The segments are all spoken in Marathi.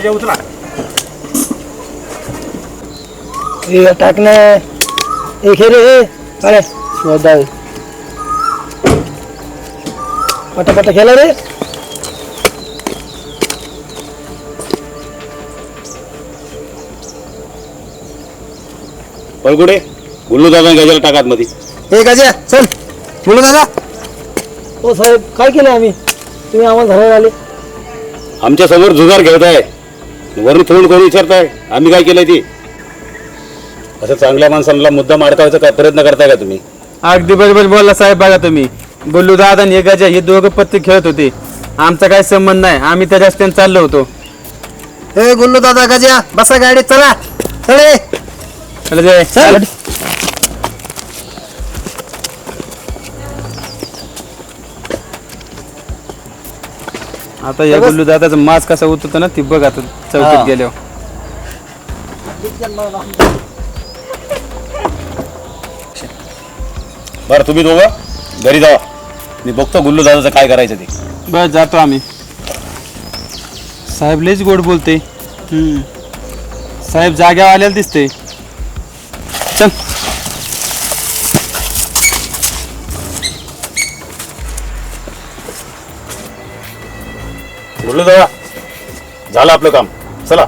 गाजा उचला. हे। टाकणं हे। रे अरे पटापट केला रे पळकुडे गुल्लू दादा गाजाला टाकात मध्ये हे गाज्या चल. बोलू दादा. हो साहेब काय केलं आम्ही? तुम्ही आम्हाला धरायला आले. आमच्यासमोर जुगार खेळताय. वरून तोंड कोणी विचारताय. आम्ही काय केलंय ते? असं चांगल्या माणसांना मुद्दा मारता काय प्रयत्न करताय का तुम्ही? अगदी बरोबर बोलला साहेब बघा तुम्ही. बोलू दादा आणि एकाच्या हे दोघं पत्ते खेळत होते. आमचा काही संबंध नाही. आम्ही त्या रस्त्याने चाललो होतो. हे गुल्लू दादा गाज्या बसा गाडीत चला. चले चला जय. चल. आता या बोलू दादाचा मास कसा उतरतो ना ती बघ आता. चौकीत गेल्यावर. बरं तुम्ही दोघं घरी जावा. मी बघतो गुल्लू दादाचं काय करायचं ते. बस जातो आम्ही. साहेब लयच गोड बोलते साहेब जाग्यावर आलेला दिसते चल. गुल्लू दादा झालं आपलं काम. चला.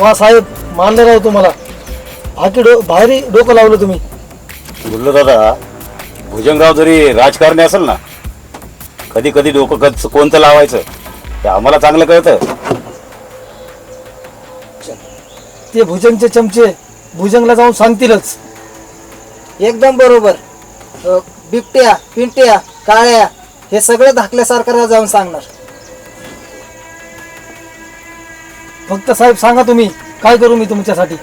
वा साहेब मानले राव तुम्हाला. बाकी डो भारी डोकं लावलं तुम्ही. गुल्लू दादा भुजंगराव जरी राजकारणी असेल ना कधी कधी डोकं कच कोणतं लावायचं ते आम्हाला चांगलं कळतं. ते भुजंगचे चमचे भुजंगला जाऊन सांगतीलच. एकदम बरोबर. अ, बिबट्या पिंट्या काळ्या हे सगळे धाकल्या सरकारला जाऊन सांगणार. फक्त साहेब सांगा तुम्ही काय करू मी तुमच्यासाठी?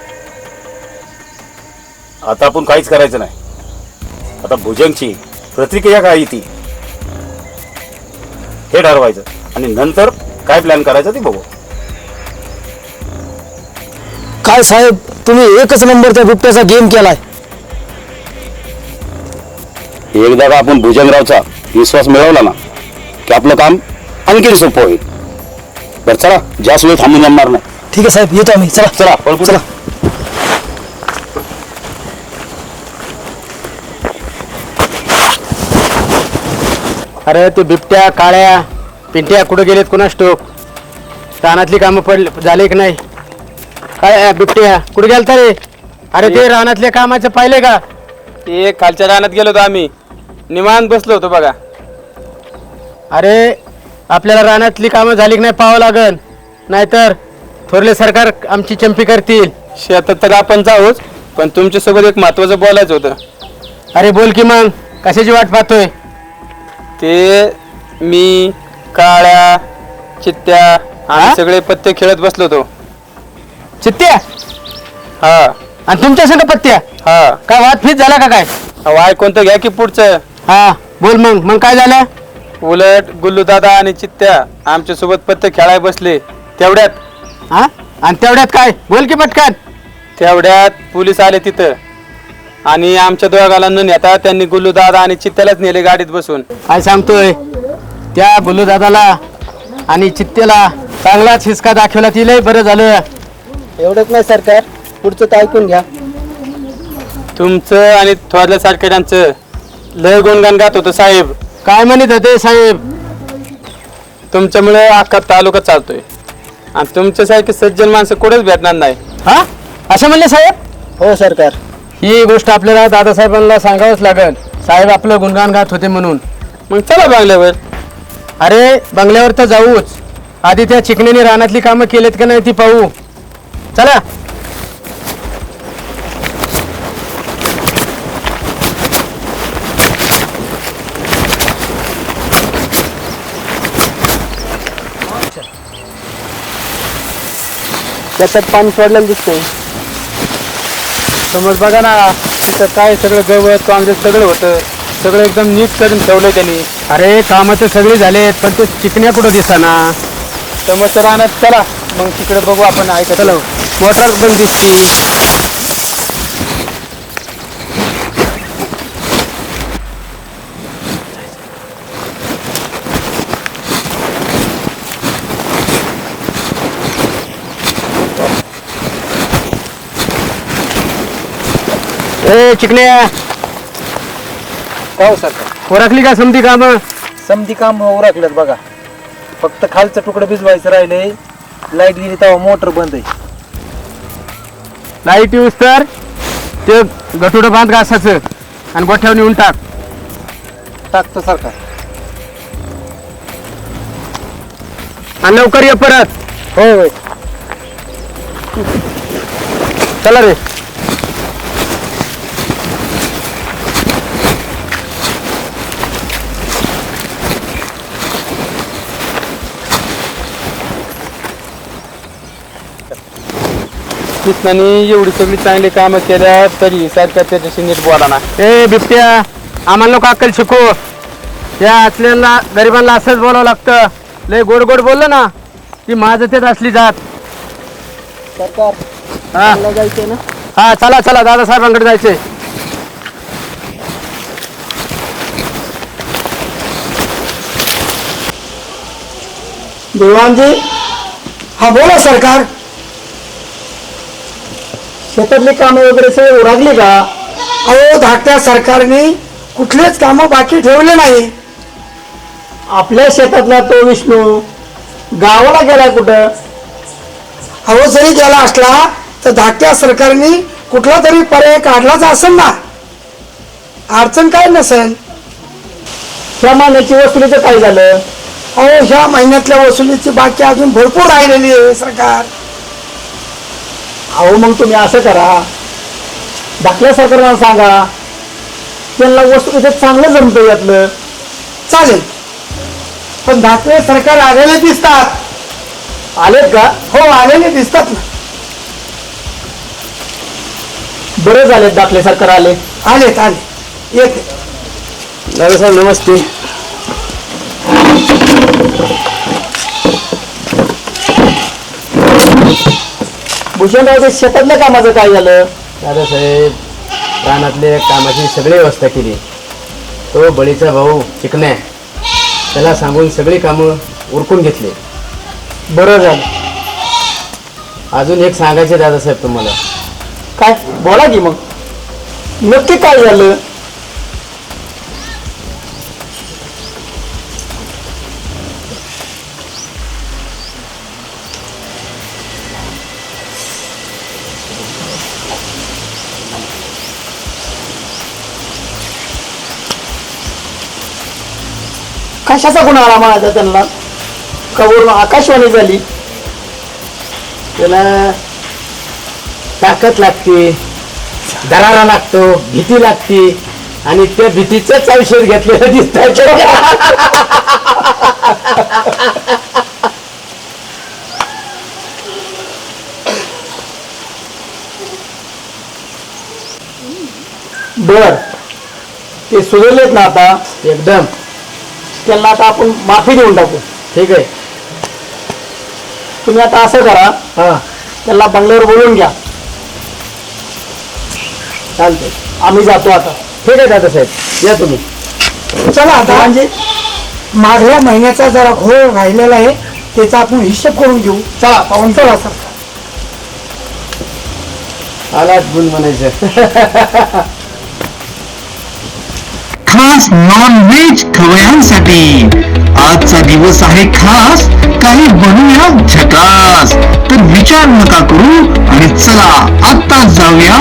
आता आपण काहीच करायचं नाही. आता भुजंगची प्रतिक्रिया काय येते हे ठरवायचं. आणि नंतर काय प्लॅन करायचं ते बघू. काय साहेब तुम्ही एकच नंबरच्या बिबट्याचा गेम केलाय. एकदा का आपण भुजंगरावचा विश्वास मिळवला ना की आपलं काम आणखीन सोपं होईल. बरं चला जास्त वेळ थांबून जमणार नाही. ठीक आहे साहेब येतो आम्ही. चला चला पळकू चला अरे ते बिबट्या काळ्या पिंट्या कुठे गेलेत कुणास टोक रानातली कामं पडले झाले की नाही? काय अं, बिबट्या? कुठे गेलता रे? अरे ते रानातल्या कामाचं पाहिले का? ते खालच्या रानात गेलो होतो आम्ही. निवांत बसलो होतो बघा. अरे आपल्याला रानातली कामं झाली की नाही पाहावं लागल नाहीतर थोरले सरकार आमची चंपी करतील. शेतात तर आपण जाऊच पण तुमच्यासोबत एक महत्वाचं बोलायचं होतं. अरे बोल की मग कशाची वाट पाहतोय? ते मी काळ्या चित्त्या आम्ही सगळे पत्ते खेळत बसलो होतो. चित्त्या? हा. आणि तुमच्या संग पत्त्या? हा. काय वाद फीत झाला का काय? वाय कोणतं घ्या की पुढचं. हा बोल मग. मग काय झालं? उलट गुल्लू दादा आणि चित्त्या आमच्यासोबत पत्ते खेळाय बसले. तेवढ्यात. हा? आणि तेवढ्यात काय? बोल की पटकन. तेवढ्यात पोलीस आले तिथं. आणि आमच्या दोघाला न नेता त्यांनी गुल्लू दादा आणि चित्त्यालाच नेले गाडीत बसून. काय सांगतोय? त्या गुल्लू दादाला आणि चित्त्याला चांगलाच हिसका दाखवला तिलाही बरं झालं. एवढंच नाही सरकार. पुढचं तर ऐकून घ्या. तुमचं आणि थोरल्या सारखेल्यांचं लय गुणगान गात होतं साहेब. काय म्हणत होते साहेब? तुमच्यामुळे अख्खा तालुका चालतोय. आणि तुमच्यासारखे सज्जन माणसं कुठेच भेटणार नाही. हा? असं म्हणले साहेब? हो सरकार. ही गोष्ट आपल्याला दादासाहेबांना सांगावंच लागेल. साहेब आपलं गुणगान गात होते म्हणून. मग चला बंगल्यावर. अरे बंगल्यावर तर जाऊच. आधी त्या चिकण्याने रानातली कामं केलेत का नाही ती पाहू. चला. त्याच्यात पाणी सोडलेलं दिसतंय. समज बघा ना तिथं काय सगळं गवत कांग्रेस सगळं होतं. सगळं एकदम नीट करून ठेवलंय त्यांनी. अरे कामं तर सगळी झालेत पण ते चिकण्या कुठं दिसताना समज राहण्यात चला मग तिकडे बघू आपण ऐकत मोटर पण दिसती. ए चिकण्या हो सरकार ओळखली का समधी काम? समधी काम उरकल्यात बघा. फक्त खालचं तुकडं भिजवायचं राहिलंय. लाइट गेली तेव्हा मोटर बंद आहे. लाइट यूज तर? ते गटुडं बांध घासाचं आणि गोठ्यावर नेऊन टाक. टाकतो सरकार आणि लवकर ये परत. होय होय. चला रे. कृष्णाने एवढी सगळी चांगली कामं केल्या तरी सारख्या त्याच्याशी नीट बोला ना. ए बिबट्या आम्हाला लोक अक्कल शिकू. या असलेला गरिबांना असंच बोलावं लागतं. लय गोड गोड बोललं ना ती माझं तेच असली जात. सरकार हा. मला जायचंय ना? हा चला चला दादासाहेबांकडे जायचंय. देवांजी हा बोला सरकार. शेतातली कामं वगैरे सगळे उरकली का? अहो धाकट्या सरकारने कुठलेच कामं बाकी ठेवले नाही. आपल्या शेतातला तो विष्णू गावाला गेला कुठं? अहो जरी गेला असला तर धाकट्या सरकारने कुठला तरी पर्याय काढलाच असेल ना. अडचण काय नसेल? ह्या महिन्याची वसुलीचं काय झालं? अहो ह्या महिन्यातल्या वसुलीची बाकी अजून भरपूर राहिलेली आहे सरकार. अहो मग तुम्ही असं करा. दाखल्या सरकारला सांगा. त्यांना वसुलीचं चांगलं जमतं यातलं. चालेल. पण दाखले सरकार आलेले दिसतात. आलेत का? हो आलेले दिसतात ना. बरं झाले दाखले सरकार आले. आलेत आले येते. दादासाहेब नमस्ते. भूषणराव ते शेतातल्या कामाचं काय झालं? दादासाहेब रानातले कामाची सगळी व्यवस्था केली. तो बळीचा भाऊ चिकण्या त्याला सांगून सगळी कामं उरकून घेतली. बरं झालं. अजून एक सांगायचे दादासाहेब तुम्हाला. काय? बोला की मग. नक्की काय झालं? कशाचा गुन्हा आला माझा त्यांना? कवरून आकाशवाणी झाली. त्याला ताकद लागते दरारा लागतो भीती लागते आणि त्या भीतीचंच औषध घेतलेलं दिसत बर. ते सुधरलेत ना आता एकदम. त्यांना आता आपण माफी देऊन टाकू. ठीक आहे. तुम्ही आता असं करा. हा. त्यांना बंगल्यावर बोलून घ्या. चालतंय. आम्ही जातो आता. ठीक आहे दादासाहेब या तुम्ही. चला आता. म्हणजे मागल्या महिन्याचा जरा घोळ राहिलेला आहे त्याचा आपण हिशोब करून घेऊ. चला. पाहून चला सर. आलाच गुण म्हणायचं. खास नॉन व्हेज खवयांसाठी आजचा दिवस आहे खास काही बनूया झकास तर विचार नका करू आणि चला आता जाऊया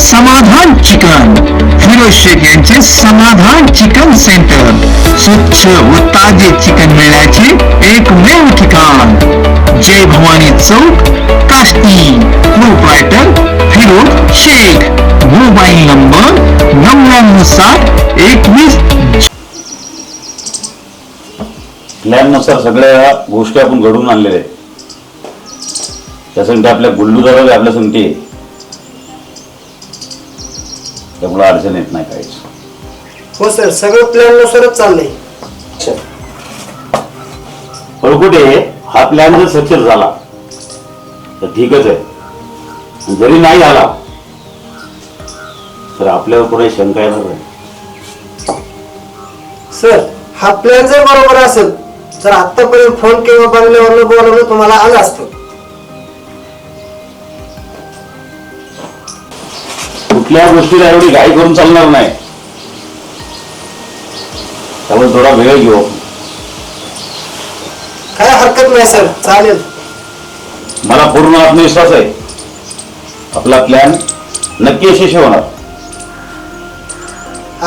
समाधान चिकन. फिरोज शेख यांचे समाधान चिकन सेंटर. स्वच्छ व ताजे चिकन मिळण्याचे एकमेव ठिकाण. जय भवानी चौक Kashti. Proprietor Firoz Shaikh. Mobile number नव्याण्णव सात एकवीस प्लॅननुसार सगळ्या गोष्टी आपण घडवून आणलेल्या आहेत. त्यासाठी आपल्या गुल्लू दादा आपल्या संगती आहे. त्यामुळे अडचण येत नाही काहीच. हो सर सगळं प्लॅन नुसारच चाललंय पळकुटे हा प्लॅन जर सक्सेस झाला तर ठीकच आहे. जरी नाही झाला तर आपल्यावर कोणी शंका येणार नाही. सर हा प्लॅन जर बरोबर असेल तर आतापर्यंत फोन किंवा बंगल्यावर बोलावलं तुम्हाला आलं असतं. कुठली कुठल्या गोष्टीला एवढी घाई करून चालणार नाही. त्यामुळे थोडा वेळ घेऊ काय हरकत नाही सर. चालेल. मला पूर्ण आत्मविश्वास आहे. आपला प्लॅन नक्की यशस्वी होणार.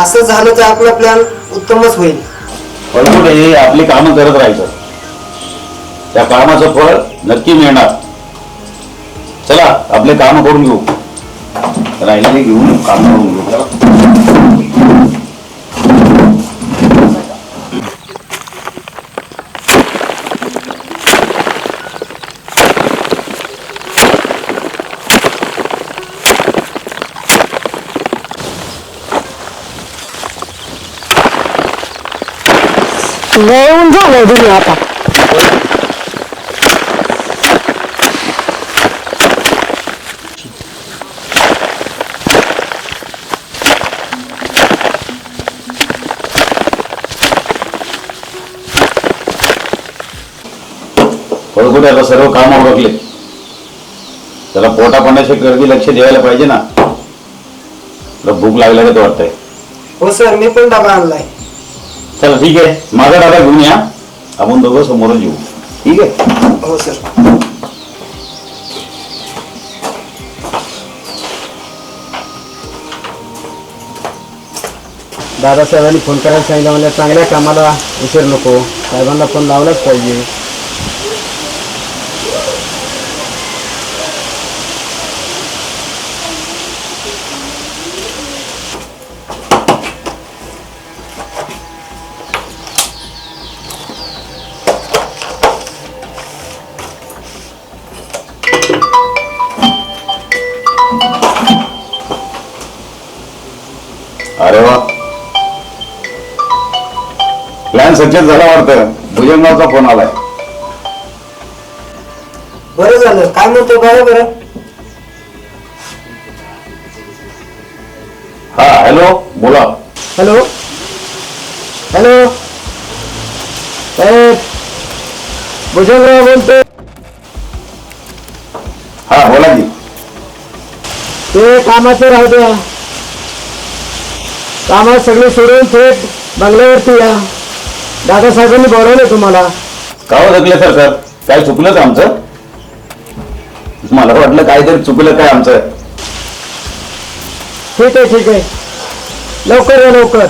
असं झालं तर आपला प्लॅन उत्तमच होईल. परंतु हे आपली कामं करत राहायचं. त्या कामाचं फळ नक्की मिळणार. चला आपले काम करून घेऊ. राहिले घेऊन काम करून घेऊ. झालं तुम्ही आता. कुठे आता सर्व काम ओळखले. त्याला पोटा पाण्याची गर्दी लक्ष द्यायला पाहिजे ना. तुला भूक लागल्यागत वाटतंय? हो सर मी पण डबा आणलाय. चला ठीक आहे. माझा डाबा घेऊन या. आपण दोघं समोरच येऊ ठीक आहे हो सर दादासाहेबांनी फोन करायला सांगितलं म्हणजे चांगल्या कामाला उशीर नको साहेबांना फोन लावलाच पाहिजे प्लॅन सक्सेस झाला वाटतं. भुजंगावचा फोन आलाय. बरं झालं. काय म्हणतो बघा बरं? हा हॅलो बोला. हॅलो? हॅलो? साहेब भुजंगराव बोलतो हा बोला की. ते कामाचं राहू द्या. कामात सगळे सोडून थेट बंगल्यावरती या. दादासाहेबांनी बोलवलं तुम्हाला. का हो थकले सरकार? काय चुकलं का आमचं? मला वाटलं काहीतरी चुकलं काय आमचं. ठीक आहे ठीक आहे. लवकर या लवकर.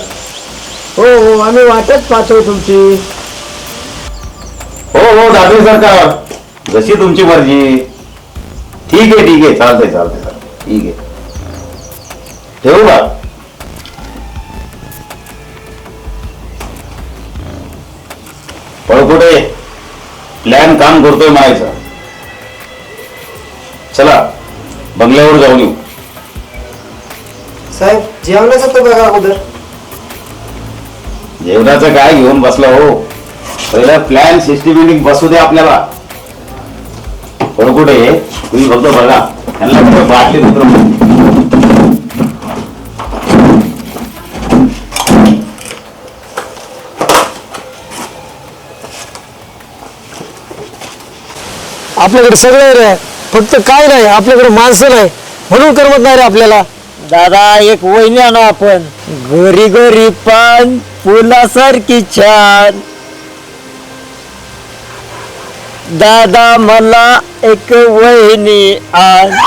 हो हो आम्ही वाटच पाहतोय तुमची. हो हो दाखले सरकार. जशी तुमची मर्जी. ठीक आहे ठीक आहे. चालतंय चालतंय चालतंय. ठीक आहे. ठेवू का? पळकुटे प्लॅन काम करतोय म्हणायचं. चला बंगल्यावर जाऊन येऊ. साहेब जेवणाचं तर बघा अगोदर. जेवणाचं काय घेऊन बसला हो? पहिला प्लॅन सिस्टमॅटिक बसू दे आपल्याला. पण कुठे तुम्ही फक्त बघा. त्यांना बाटली मित्र आपल्याकडे सगळं रे. फक्त काय नाही आपल्याकडे माणसं नाही. म्हणून करमत नाही रे आपल्याला. दादा एक वहिनी आणू आपण. घरी घरी पण फुलासारखी छान. दादा मला एक वहिनी आण.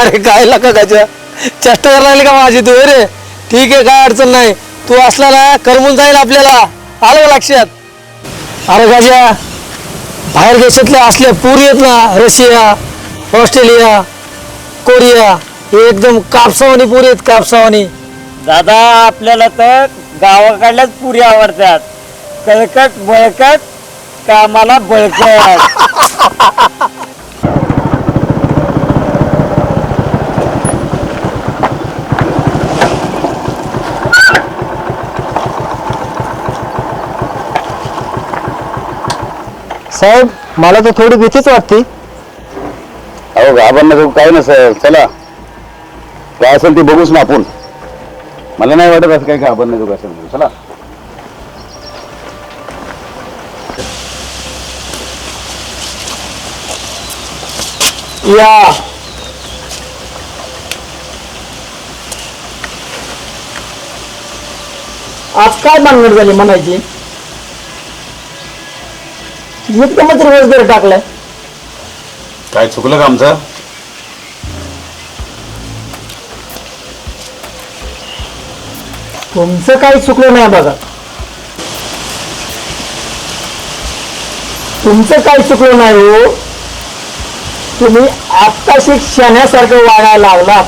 अरे काय लका गाच्या चेष्टा करायला लागली का माझी तू? रे ठीक आहे काय अडचण नाही. तू असला ना करमून जाईल आपल्याला. आलं का लक्षात? अरे गाजा बाहेर देशातल्या असल्या पुरी आहेत ना रशिया ऑस्ट्रेलिया कोरिया हे एकदम कापसावानी पुरी आहेत कापसावानी. दादा आपल्याला तर गावाकडल्याच पुरी आवडतात. कळकट बळकट कामाला बळकट. साहेब मला तर थोडी भीतीच वाटते. अहो घाबरण्याचं काही नाही साहेब चला. काय असेल ते बघूच ना आपण. मला नाही वाटत असं काही घाबरण्याचं काय असेल चला. या. आज काय बांगड झाली म्हणायची? एकदमच रिवर्स गेअर टाकलाय. काय चुकलं का आमचं? तुमचं काही चुकलं नाही बघा. तुमचं काही चुकलं नाही हो. तुम्ही आत्ताशी क्षणासारखं वागायला लागलात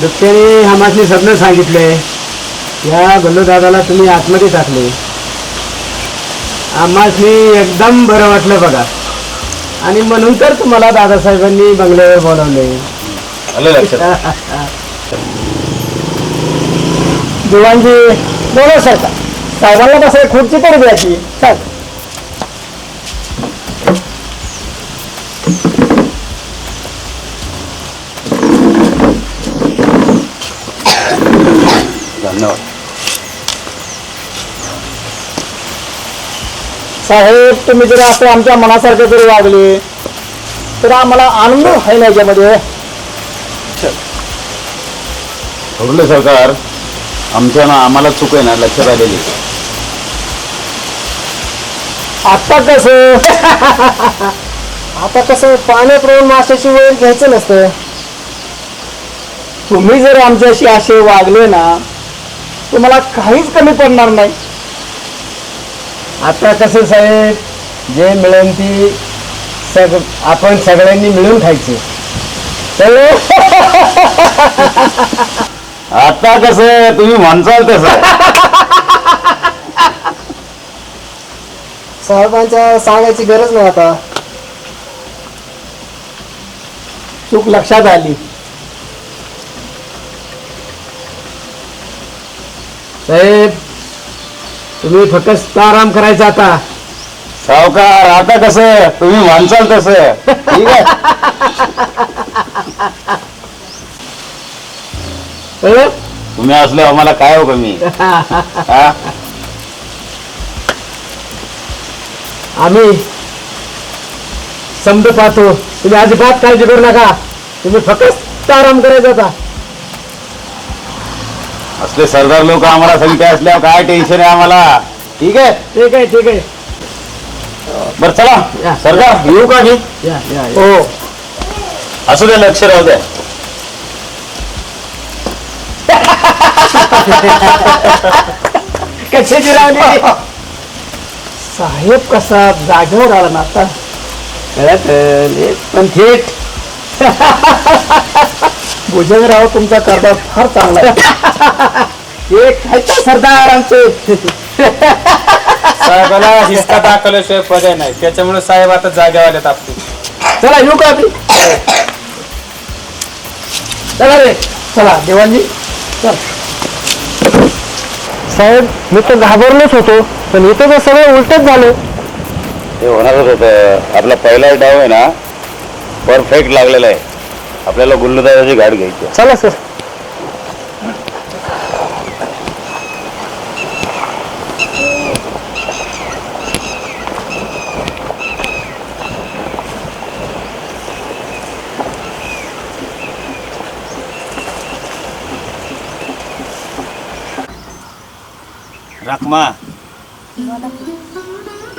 बिबट्याने आम्हाला सगळं सांगितलंय. या दादाला तुम्ही आतमध्ये टाकले. आम्हाला एकदम बरं वाटलं बघा. आणि म्हणून तर तुम्हाला दादासाहेबांनी बंगल्यावर बोलावले. आलं लक्षात. दिवाणजी बोला सरकार साहेबांना कसं खुर्ची तरी द्यायची चल. धन्यवाद. साहेब तुम्ही जर असं आमच्या मनासारखं जरी वागले तर आम्हाला आनंद आहे ना याच्यामध्ये. ठरलं सरकार आमच्या ना आम्हाला चूक आहे ना लक्षात आलेली. आता कसं? आता कसं पाण्याप्रमाणे माशाची वेळ घ्यायचं नसतं. तुम्ही जर आमच्याशी असे वागले ना तुम्हाला काहीच कमी पडणार नाही. आता कसं साहेब जे मिळेल ती सग आपण सगळ्यांनी मिळून खायचे. आता कसं तुम्ही म्हणसाल तसं. साहेबांच्या सांगायची गरज नाही आता. चूक लक्षात आली. साहेब तुम्ही फक्त आराम करायचा आता. सावकार आता कसं? तुम्ही म्हणसाल तसं. ठीक आहे? कळलं? तुम्ही असले आम्हाला काय हो कमी? हा? आम्ही समज पाहतो. तुम्ही अजिबात काळजी करू नका. तुम्ही फक्त आराम करायचा आता. असले सरदार लोक आम्हाला सगळी असल्यावर काय टेन्शन आहे आम्हाला? ठीक आहे? ठीक आहे ठीक आहे. बरं चला. सरकार येऊ का मी? या या या. हो. असू द्या लक्ष राहू द्या कशाची रावली साहेब कसा जागेवर आला ना आता? कळत पण थेट. भुजंगराव तुमचा कारभार फार चांगला आहे. एक खायचा सरदार आमचे? साहेबाला हिसका दाखवल्याशिवाय पर्याय नाही. त्याच्यामुळे साहेब आता जागेवर आलेत आपले. चला येऊ का आम्ही? चला रे. चला देवांजी. चल. साहेब मी तर घाबरलोच होतो पण इथं तर सगळं उलटच झालं. ते होणारच होतं. आपला पहिला डाव आहे ना परफेक्ट लागलेला आहे. आपल्याला गुल्लदाराची गाडी घ्यायची. चला सर. रकमा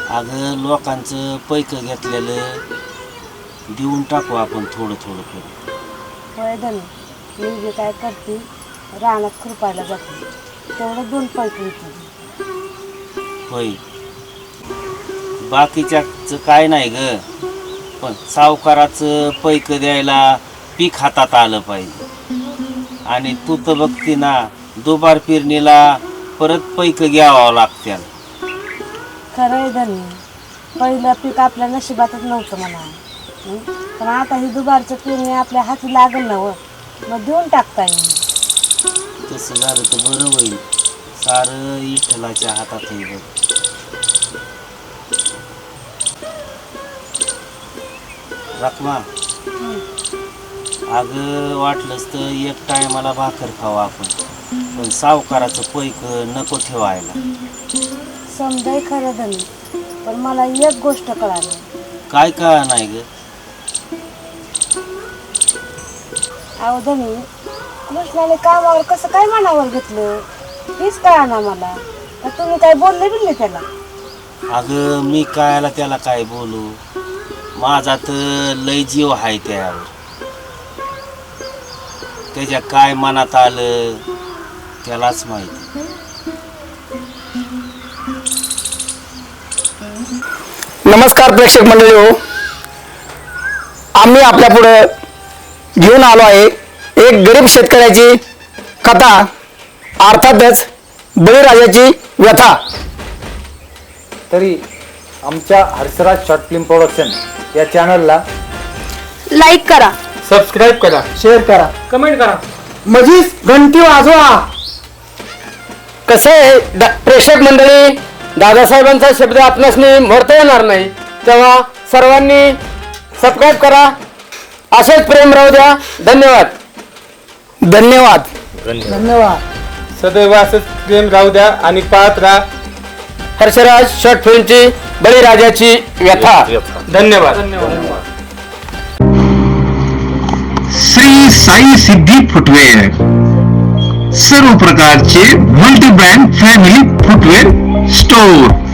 अगं लोकांचं पैक घेतलेलं देऊन टाकू आपण थोडं थोडं करून. होय धन मी जे काय करते? रानात खुरपायला जाते. तेवढं दोन पैसे येते होय. बाकीच्याच काय नाही ग. पण सावकाराचं पैक द्यायला पीक हातात आलं पाहिजे. आणि तू तर बघते ना दुबार पेरणीला परत पैक घ्यावं लागत्या खरं आहे धन पहिलं पीक आपल्या नशिबातच नव्हतं म्हणा. हं? पण आता ही दुबारचं पेरणी आपल्या हाती लागल ना व. मग देऊन टाकता येईल तसं झालं तर बरं होईल. सारं इठ्ठलाच्या हातात आहे बघ. रकमा अगं वाटलंच तर एक टायमाला भाकर खाऊ आपण. पण सावकाराचं पैक नको ठेवायला. समजाय खरं धन पण मला एक गोष्ट कळाली. काय का नाही ग? अहो धनी कृष्णाने कामावर कसं काय मनावर घेतलं? हीच कळा ना मला. तर तुम्ही काय बोलले बिलले त्याला? अगं मी कायला त्याला काय बोलू? माझा तर लय जीव आहे त्यावर. त्याच्या काय मनात आलं त्यालाच माहिती. नमस्कार प्रेक्षक मंडळी हो. आम्ही आपल्या पुढे घेऊन आलो आहे. एक गरीब शेतकऱ्याची कथा अर्थातच बळीराजाची व्यथा. तरी आमच्या हर्षराज शॉर्ट फिल्म प्रोडक्शन या चॅनलला लाईक करा. सबस्क्राईब करा. शेअर करा. कमेंट करा. मधीच घंटी वाजवा. कसं आहे दा- प्रेक्षक मंडळी दादासाहेबांचा शब्द आपणास मोडता येणार नाही. तेव्हा सर्वांनी सबस्क्राईब करा. असेच प्रेम राहू द्या. धन्यवाद. धन्यवाद. धन्यवाद. सदैव असंच प्रेम राहू द्या आणि पाहत राहा. हर्षराज शॉर्ट फिल्मची बळीराजाची व्यथा. धन्यवाद. श्री साई सिद्धी फुटवेअर. सर्व प्रकारचे multi brand family footwear store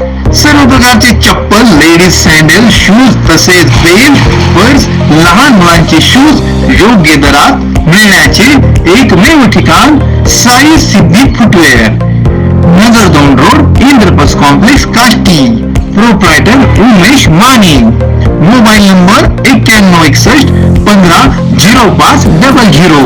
प्रकारचे चप्पल लेडीज सँडल शूज तसेच बेल पर्स लहान मुलांचे शूज योग्य दरात मिळण्याचे एकमेव ठिकाण साई सिद्धी फुटवेअर नगरदोन road इंद्रपस complex Kashti. Proprietor Umesh Mane. Mobile number एक्क्याण्णव एकसष्ट पंधरा झिरो पाच डबल झिरो